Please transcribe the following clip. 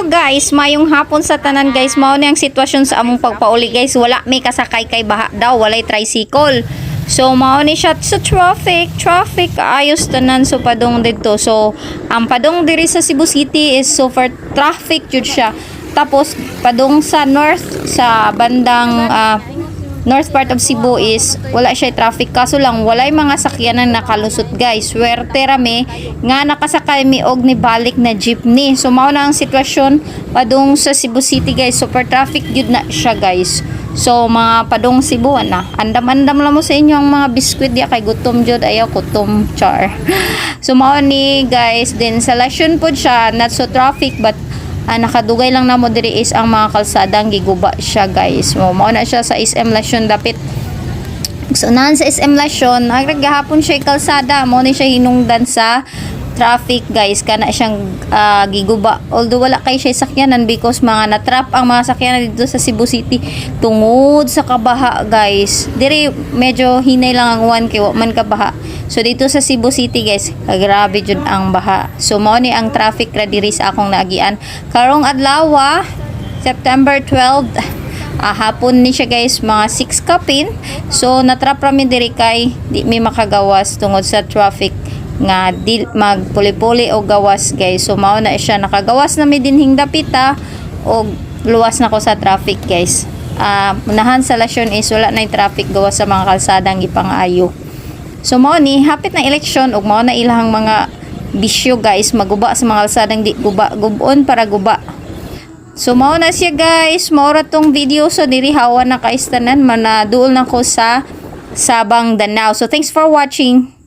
So guys, mayong hapon sa tanan guys, mao ni ang sitwasyon sa among pagpauli guys, wala may kasakay kay baha daw, walay tricycle. So mao ni siya sa traffic, traffic ayos tanan so padong didto. So ang padong diri sa Cebu City is so for traffic jud siya. Tapos padong sa north sa bandang ah, north part of Cebu is wala siya traffic. Kaso lang walay mga sakyanan nakalusot guys. Swerte rami nga nakasakay mi og ni balik na jeepney. So mao na ang sitwasyon padung sa Cebu City guys. Super traffic gyud na siya guys. So mga padung Cebu na andam-andam lang mo sa inyo ang mga biskwit. Diya kay gutom jud. Ayaw gutom char. So mao ni guys din sa Lasyon pod siya not so traffic but Ah, nakadugay lang na mo diri is ang mga kalsadang giguba siya guys. Mo mao na siya sa SM Lasyon dapit. So naan sa SM Lasyon, nagragahapon siya kalsada, mo ni siya hinungdan sa traffic guys. Kana siyang ah, giguba. Although wala kay siya sakyanan because mga natrap ang mga sakyanan dito sa Cebu City. Tungod sa kabaha guys. Diri medyo hinay lang ang one kay wa man kabaha. So dito sa Cebu City guys grabe jud ang baha. So mao ni ang traffic ra diri sa akong naagian. Karong adlaw September 12 ah, hapon ni siya guys mga 6 kapin. So natrap rami diri kay di mi makagawas tungod sa traffic nga di magpuli-puli o gawas guys so mao na siya. Nakagawas na mi dinhing dapita o luwas na ko sa traffic guys. Ah unahan sa lasyon is wala na traffic gawas sa mga kalsadang ipang-ayo so mao ni hapit na eleksyon ug mao na ilahang mga bisyo guys. Maguba sa mga kalsadang di guba gubon para guba. So mao na siya guys, mao ra tong video. So diri hawa na kaistanan. Man na duol na ko sa Sabang Danao. So thanks for watching.